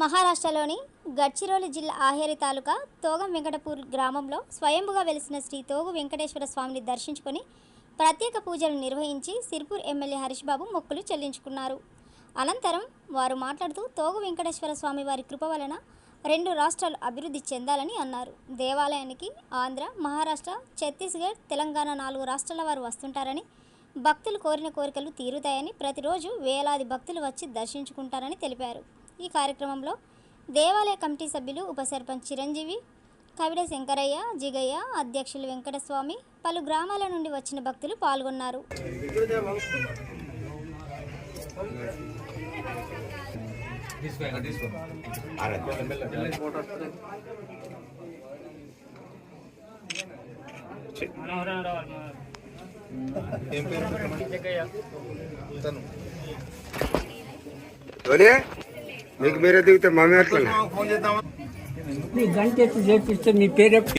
మహారాష్ట్రలోని గడ్చిరోలి జిల్లా ఆహేరి తాలూకా తోగం వెంకటపూర్ గ్రామంలో స్వయంభుగా వెలిసిన శ్రీ తోగు వెంకటేశ్వర స్వామిని దర్శించుకొని ప్రత్యేక పూజలు నిర్వహించి సిర్పూర్ ఎమ్మెల్యే హరీష్ బాబు మొక్కులు చెల్లించుకున్నారు. అనంతరం వారు మాట్లాడుతూ తోగు వెంకటేశ్వర స్వామి వారి కృప వలన రెండు రాష్ట్రాలు అభివృద్ధి చెందాలని అన్నారు. దేవాలయానికి ఆంధ్ర మహారాష్ట్ర ఛత్తీస్గఢ్ తెలంగాణ నాలుగు రాష్ట్రాల వారు వస్తుంటారని భక్తులు కోరిన కోరికలు తీరుతాయని ప్రతిరోజు వేలాది భక్తులు వచ్చి దర్శించుకుంటారని తెలిపారు. ఈ కార్యక్రమంలో దేవాలయ కమిటీ సభ్యులు ఉప సర్పంచ్ చిరంజీవి కవిడ శంకరయ్య జిగయ్య అధ్యక్షులు వెంకటస్వామి పలు గ్రామాల నుండి వచ్చిన భక్తులు పాల్గొన్నారు. ఓలే మీకు మీరే దిగితే మామే అట్లా. గంట చేపిస్తే మీ పేరే